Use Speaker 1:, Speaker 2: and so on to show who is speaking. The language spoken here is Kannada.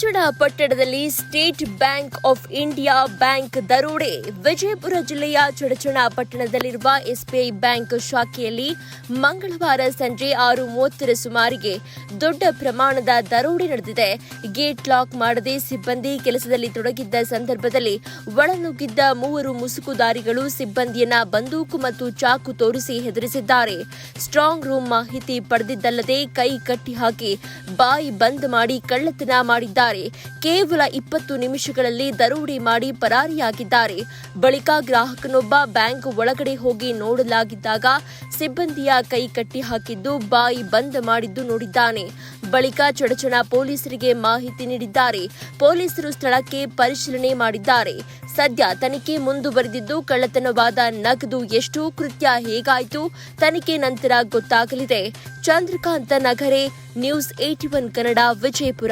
Speaker 1: ಚಡಚಣ ಪಟ್ಟಣದಲ್ಲಿ state bank of India bank ದರೋಡೆ. ವಿಜಯಪುರ ಜಿಲ್ಲೆಯ ಚಡಚಣ ಪಟ್ಟಣದಲ್ಲಿರುವ ಎಸ್ಬಿಐ ಬ್ಯಾಂಕ್ ಶಾಖೆಯಲ್ಲಿ ಮಂಗಳವಾರ ಸಂಜೆ ಆರು ಮೂವತ್ತರ ಸುಮಾರಿಗೆ ದೊಡ್ಡ ಪ್ರಮಾಣದ ದರೋಡೆ ನಡೆದಿದೆ. ಗೇಟ್ ಲಾಕ್ ಮಾಡದೆ ಸಿಬ್ಬಂದಿ ಕೆಲಸದಲ್ಲಿ ತೊಡಗಿದ್ದ ಸಂದರ್ಭದಲ್ಲಿ ಒಳನುಗ್ಗಿದ್ದ ಮೂವರು ಮುಸುಕುದಾರಿಗಳು ಸಿಬ್ಬಂದಿಯನ್ನ ಬಂದೂಕು ಮತ್ತು ಚಾಕು ತೋರಿಸಿ ಹೆದರಿಸಿದ್ದಾರೆ. ಸ್ಟ್ರಾಂಗ್ ರೂಮ್ ಮಾಹಿತಿ ಪಡೆದಿದ್ದಲ್ಲದೆ ಕೈ ಕಟ್ಟಿ ಹಾಕಿ ಬಾಯಿ ಬಂದ್ ಮಾಡಿ ಕಳ್ಳತನ ಮಾಡಿದ್ದಾರೆ ಕೇವಲ ಇಪ್ಪತ್ತು ನಿಮಿಷಗಳಲ್ಲಿ ದರೋಡೆ ಮಾಡಿ ಪರಾರಿಯಾಗಿದ್ದಾರೆ. ಬಳಿಕ ಗ್ರಾಹಕನೊಬ್ಬ ಬ್ಯಾಂಕ್ ಒಳಗಡೆ ಹೋಗಿ ನೋಡಲಾಗಿದ್ದಾಗ ಸಿಬ್ಬಂದಿಯ ಕೈ ಕಟ್ಟಿ ಹಾಕಿದ್ದು ಬಾಯಿ ಬಂದ್ ಮಾಡಿದ್ದು ನೋಡಿದ್ದಾನೆ. ಬಳಿಕ ಚಡಚಣ ಪೊಲೀಸರಿಗೆ ಮಾಹಿತಿ ನೀಡಿದ್ದಾರೆ. ಪೊಲೀಸರು ಸ್ಥಳಕ್ಕೆ ಪರಿಶೀಲನೆ ಮಾಡಿದ್ದಾರೆ. ಸದ್ಯ ತನಿಖೆ ಮುಂದುವರೆದಿದ್ದು ಕಳ್ಳತನವಾದ ನಗದು ಎಷ್ಟು ಕೃತ್ಯ ಹೇಗಾಯಿತು ತನಿಖೆ ನಂತರ ಗೊತ್ತಾಗಲಿದೆ. Chandrakanta Nagare, news eighty one Kannada, Vijayapura.